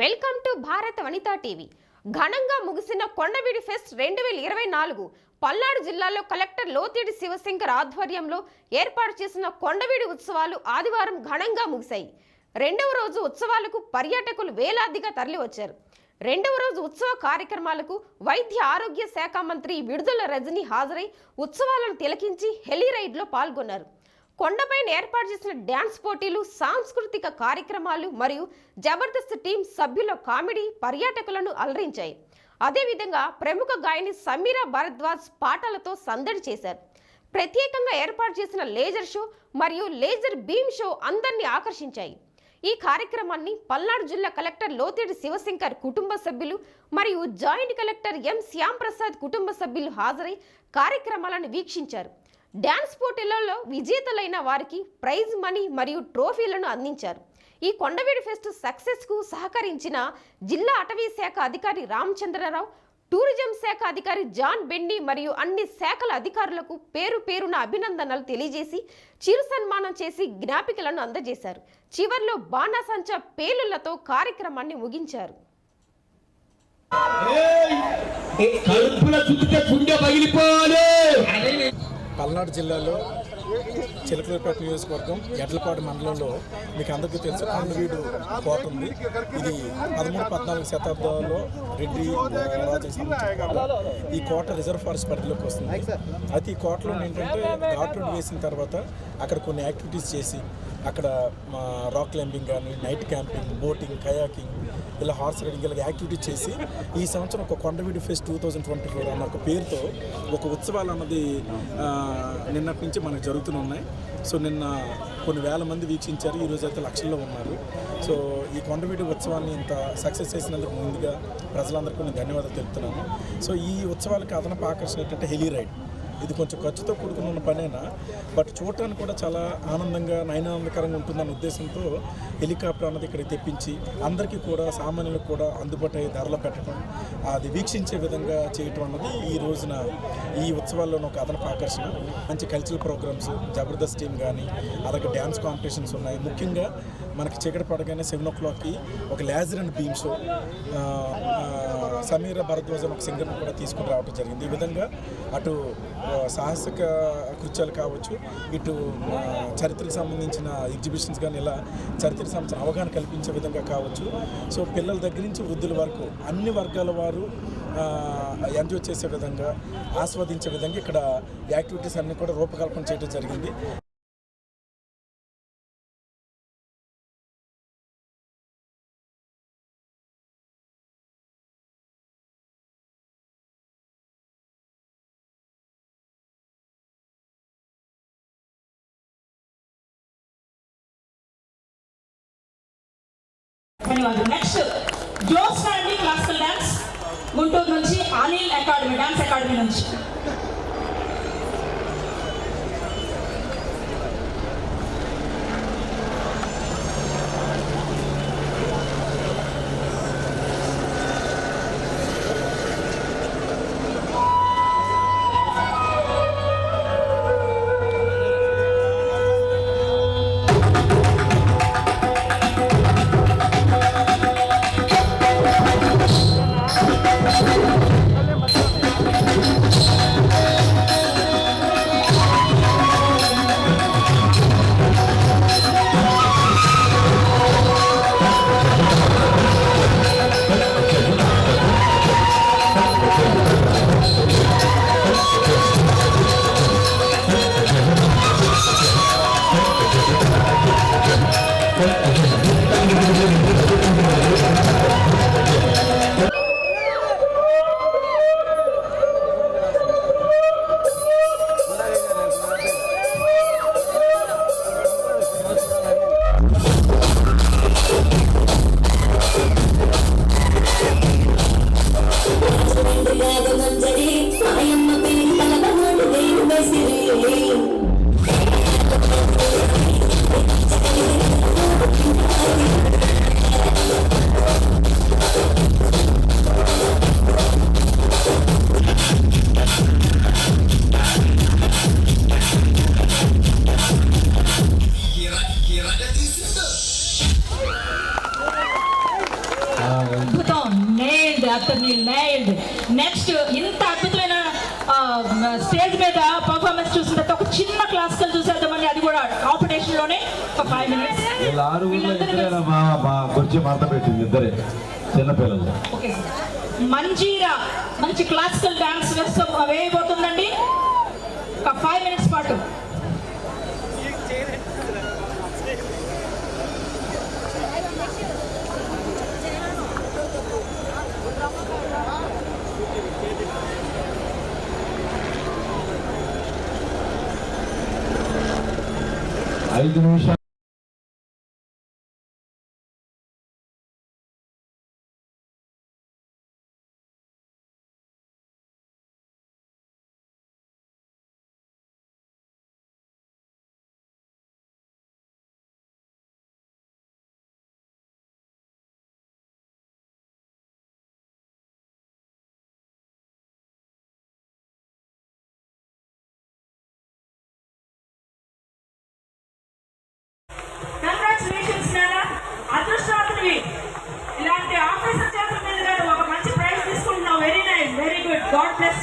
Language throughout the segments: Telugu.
వెల్కమ్ టు భారత వనితా టీవీ. ఘనంగా ముగిసిన కొండవీడి ఫెస్ట్ రెండు వేల ఇరవై నాలుగు. పల్నాడు జిల్లాలో కలెక్టర్ లోతేడి శివశంకర్ ఆధ్వర్యంలో ఏర్పాటు చేసిన కొండవీడి ఉత్సవాలు ఆదివారం ఘనంగా ముగిశాయి. రెండవ రోజు ఉత్సవాలకు పర్యాటకులు వేలాదిగా తరలివచ్చారు. రెండవ రోజు ఉత్సవ కార్యక్రమాలకు వైద్య ఆరోగ్య శాఖ మంత్రి విడుదల రజని హాజరై ఉత్సవాలను తిలకించి హెలీ రైడ్లో పాల్గొన్నారు. కొండపైన ఏర్పాటు చేసిన డ్యాన్స్ పోటీలు సాంస్కృతిక కార్యక్రమాలు మరియు జబర్దస్త్ టీం సభ్యుల కామెడీ పర్యాటకులను అలరించాయి. అదేవిధంగా ప్రముఖ గాయని సమీరా భరద్వాజ్ పాటలతో సందడి చేశారు. ప్రత్యేకంగా ఏర్పాటు చేసిన లేజర్ షో మరియు లేజర్ బీమ్ షో అందరినీ ఆకర్షించాయి. ఈ కార్యక్రమాన్ని పల్నాడు జిల్లా కలెక్టర్ లోతేడి శివశంకర్ కుటుంబ సభ్యులు మరియు జాయింట్ కలెక్టర్ ఎం శ్యాంప్రసాద్ కుటుంబ సభ్యులు హాజరై కార్యక్రమాలను వీక్షించారు. డ్యాన్స్ పోటీలలో విజేతలైన వారికి ప్రైజ్ మనీ మరియు ట్రోఫీలను అందించారు. ఈ కొండవీడి ఫెస్ట్ సక్సెస్కు సహకరించిన జిల్లా అటవీ శాఖ అధికారి రామచంద్రరావు టూరిజం శాఖ అధికారి జాన్ బెండి మరియు అన్ని శాఖల అధికారులకు పేరు పేరున అభినందనలు తెలియజేసి చిరు సన్మానం చేసి జ్ఞాపికలను అందజేశారు. చివర్లో బాణాసంచా పేలులతో కార్యక్రమాన్ని ముగించారు. కడుపులో పగిలిపోవాలి! పల్నాడు జిల్లాలో చిలకలపేట నియోజకవర్గం ఎడ్లపాడు మండలంలో మీకు అందరికీ తెలుసు కొండవీడు కోట ఉంది. ఇది పదమూడు పద్నాలుగు శతాబ్దంలో రెడ్డి రాజుకి ఈ కోట రిజర్వ్ ఫారెస్ట్ పరిధిలోకి వస్తుంది. అయితే ఈ కోటలో ఏంటంటే ఘాట్ రోడ్ వేసిన తర్వాత అక్కడ కొన్ని యాక్టివిటీస్ చేసి అక్కడ మా రాక్ క్లైంబింగ్ కానీ నైట్ క్యాంపింగ్ బోటింగ్ కయాకింగ్ ఇలా హార్స్ రైడింగ్ ఇలా యాక్టివిటీ చేసి ఈ సంవత్సరం ఒక Kondaveedu fest two thousand twenty four అన్న ఒక పేరుతో ఒక ఉత్సవాలు అన్నది నిన్నటి నుంచి మనకు జరుగుతున్నాయి సో నిన్న కొన్ని వేల మంది వీక్షించారు ఈరోజు అయితే లక్షల్లో ఉన్నారు. సో ఈ కొండవీడి ఉత్సవాన్ని ఇంత సక్సెస్ చేసినందుకు ముందుగా ప్రజలందరికీ నేను ధన్యవాదాలు తెలుపుతున్నాను. సో ఈ ఉత్సవాలకు అదనపు ఆకర్షణ ఏంటంటే హెలీ రైడ్. ఇది కొంచెం ఖర్చుతో కూడుకున్న పనేనా? బట్ చూడటానికి కూడా చాలా ఆనందంగా నయనానందకరంగా ఉంటుందన్న ఉద్దేశంతో హెలికాప్టర్ అన్నది ఇక్కడ తెప్పించి అందరికీ కూడా సామాన్యులకు కూడా అందుబాటు అయ్యే ధరలు పెట్టడం అది వీక్షించే విధంగా చేయటం అన్నది ఈ రోజున ఈ ఉత్సవాల్లో ఒక అదనపు ఆకర్షణ. మంచి కల్చరల్ ప్రోగ్రామ్స్ జబర్దస్త్ టీం కానీ అలాగే డ్యాన్స్ కాంపిటీషన్స్ ఉన్నాయి. ముఖ్యంగా మనకి చీకటి పడగానే సెవెన్ ఓ క్లాక్కి ఒక laser and beam show Sameera Bharadwaj ఒక సింగర్ని కూడా తీసుకుని రావడం జరిగింది. ఈ విధంగా అటు సాహసిక కృత్యాలు కావచ్చు ఇటు చరిత్రకు సంబంధించిన ఎగ్జిబిషన్స్ కానీ ఇలా చరిత్రకు సంబంధించిన అవగాహన కల్పించే విధంగా కావచ్చు. సో పిల్లల దగ్గర నుంచి వృద్ధుల వరకు అన్ని వర్గాల వారు ఎంజాయ్ చేసే విధంగా ఆస్వాదించే విధంగా ఇక్కడ యాక్టివిటీస్ అన్నీ కూడా రూపకల్పన చేయడం జరిగింది. ధన్యవాదాలు నెక్స్ట్ జోస్ ఫ్యామిలీ క్లాసికల్ డాన్స్ గుంటూరు నుంచి అనిల్ అకాడమీ డాన్స్ అకాడమీ నుంచి But again, ఆరు ఊళ్ళో ఇద్దరేనా మా మా పెట్టింది ఇద్దరే చిన్నపిల్లలు మంజీరా మంచి క్లాసికల్ డాన్స్ అవే వేయబోతుందండి ఒక ఫైవ్ మినిట్స్ పాటు. ఐదు నిమిషాలు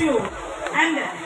you. And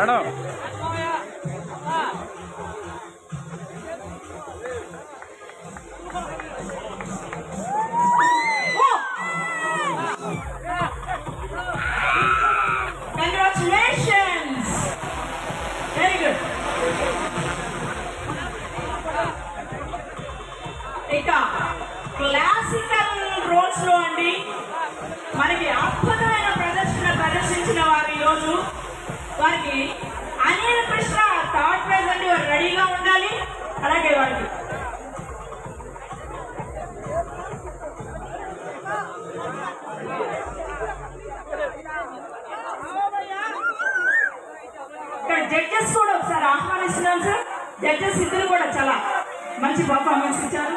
madam. ఇక క్లాసికల్ రోల్స్లో అండి మనకి అద్భుతమైన ప్రదర్శన ప్రదర్శించిన వారు ఈరోజు. వారికి పర్ఫార్మెన్స్ సార్ జడ్జెస్ ఇద్దరు కూడా చాలా మంచి పర్ఫార్మెన్స్ ఇచ్చారు.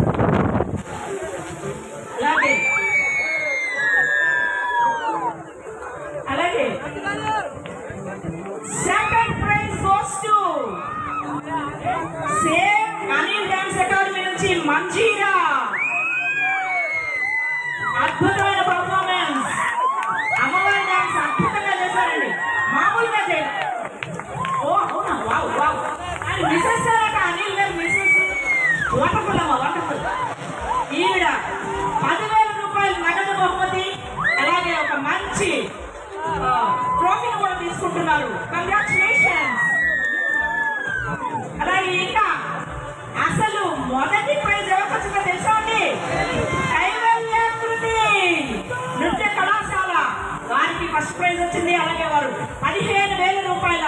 ఫస్ట్ ప్రైజ్ వచ్చింది అలాగే వారు పదిహేను వేల రూపాయల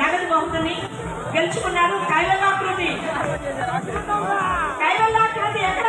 నగదు బహుమతిని గెలుచుకున్నారు. కైవలాకృతి కైవలాకృతి ఎక్కడ?